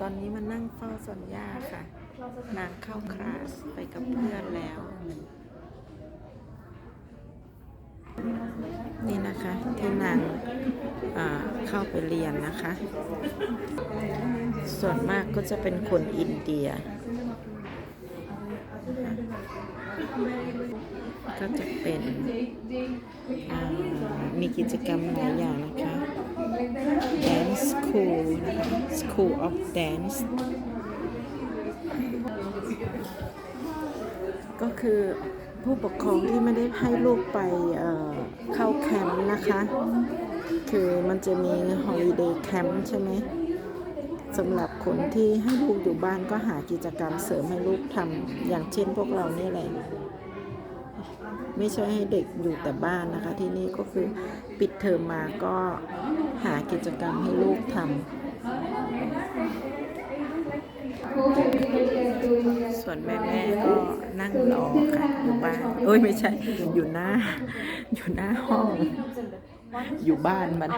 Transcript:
ตอนนี้มานั่งเฝ้าสัญญาค่ะ นางเข้าคลาสไปกับเพื่อนแล้ว นี่นะคะที่นางเข้าไปเรียนนะคะ ส่วนมากก็จะเป็นคนอินเดีย ก็จะเป็นมีกิจกรรมหลายอย่างนะคะ School นะคะ School of Dance ก็คือผู้ปกครองที่ไม่ได้ให้ลูกไปเอ่อเข้าแคมป์นะคะ คือมันจะมี Holiday Camp ใช่ไหมสำหรับคนที่ให้ลูกอยู่บ้านก็หากิจกรรมเสริมให้ลูกทำอย่างเช่นพวกเรานี่แหละไม่ใช่ให้เด็กอยู่แต่บ้านนะคะ ที่นี่ก็คือปิดเทอมมาก็ หากิจกรรมให้ลูกทำส่วนแม่แม่ก็นั่งรอค่ะอยู่บ้านเอ้ยไม่ใช่ อยู่หน้า อยู่หน้าห้อง อยู่บ้านมัน